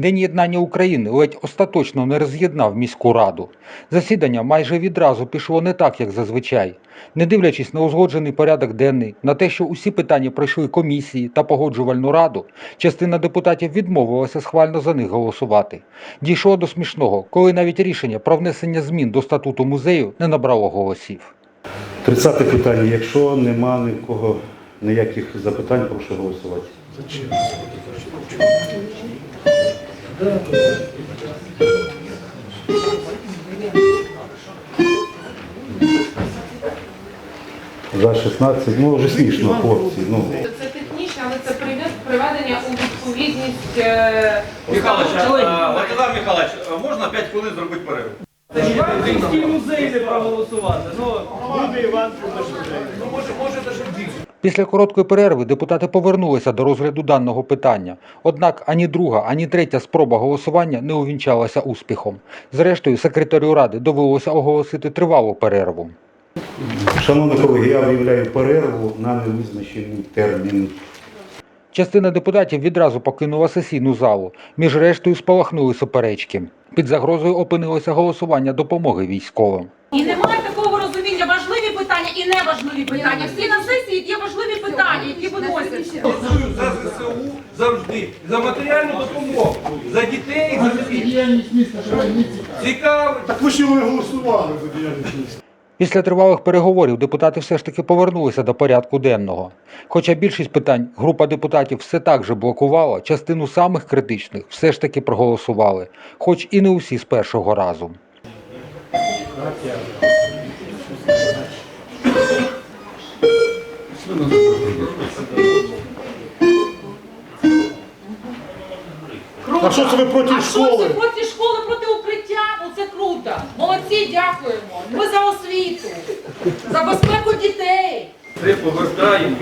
День єднання України ледь остаточно не роз'єднав міську раду. Засідання майже відразу пішло не так, як зазвичай. Не дивлячись на узгоджений порядок денний, на те, що усі питання пройшли комісії та погоджувальну раду, частина депутатів відмовилася схвально за них голосувати. Дійшло до смішного, коли навіть рішення про внесення змін до статуту музею не набрало голосів. 30 питання. Якщо нема нікого ніяких запитань, прошу голосувати. За 16, ну вже смішно, хлопці. Ну. Це технічне, але це привед- приведення у відповідність. е, Михайлович, а, Владислав Михайлович, а можна 5 хвилин зробити перерву? Київський музей не проголосувати. Ну, буде Іван Ну, може, може, даже. Після короткої перерви депутати повернулися до розгляду даного питання. Однак ані друга, ані третя спроба голосування не увінчалася успіхом. Зрештою, секретарю ради довелося оголосити тривалу перерву. Шановні колеги, я об'являю перерву на невизначений термін. Частина депутатів відразу покинула сесійну залу. Між рештою спалахнули суперечки. Під загрозою опинилося голосування допомоги військовим. І немає такого розуміння важливі питання і неважливі питання. Всі на сесії виносяться. Голосую за ЗСУ завжди, за матеріальну допомогу, за дітей, за всіх. Цікаво. Так ви ж його голосували за діяльність міста. Після тривалих переговорів депутати все ж таки повернулися до порядку денного. Хоча більшість питань група депутатів все так же блокувала, частину самих критичних все ж таки проголосували, хоч і не усі з першого разу. Круто. А що це ви проти А школи? що це проти школи, проти укриття? Ну це круто. Молодці, дякуємо. Ми за освіту, за безпеку дітей. Ми повертаємо.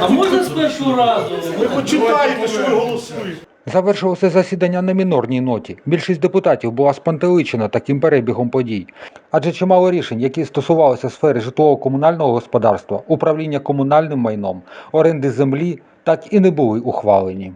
А можна з першого разу? Ви почитаєте, що ви голосуєте. Завершилося засідання на мінорній ноті. Більшість депутатів була спантеличена таким перебігом подій, адже чимало рішень, які стосувалися сфери житлово-комунального господарства, управління комунальним майном, оренди землі, так і не були ухвалені.